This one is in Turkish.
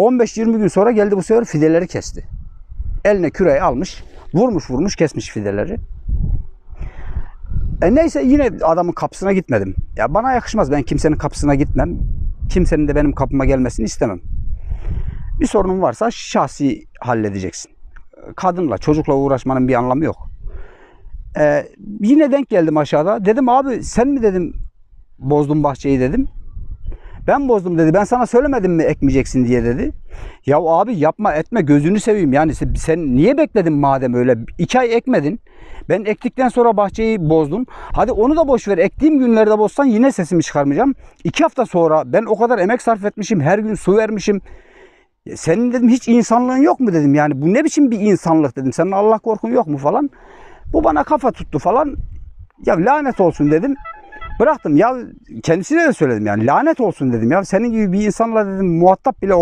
15-20 gün sonra geldi bu sefer fideleri kesti. Eline küreği almış, vurmuş vurmuş kesmiş fideleri. E neyse yine adamın kapısına gitmedim. Ya bana yakışmaz. Ben kimsenin kapısına gitmem. Kimsenin de benim kapıma gelmesini istemem. Bir sorunun varsa şahsi halledeceksin. Kadınla, çocukla uğraşmanın bir anlamı yok. E, yine denk geldim aşağıda. Dedim abi sen mi dedim bozdun bahçeyi dedim. Ben bozdum dedi. Ben sana söylemedim mi ekmeyeceksin diye dedi. Ya abi yapma etme gözünü seveyim. Yani sen, niye bekledin madem öyle? iki ay ekmedin. Ben ektikten sonra bahçeyi bozdum. Hadi onu da boş ver. Ektiğim günlerde bozsan yine sesimi çıkarmayacağım. İki hafta sonra ben o kadar emek sarf etmişim. Her gün su vermişim. Ya Senin dedim hiç insanlığın yok mu dedim. Yani bu ne biçim bir insanlık dedim. Senin Allah korkun yok mu falan. Bu bana kafa tuttu falan. Ya lanet olsun dedim. Bıraktım ya kendisine de söyledim yani lanet olsun dedim ya. Senin gibi bir insanla dedim muhatap bile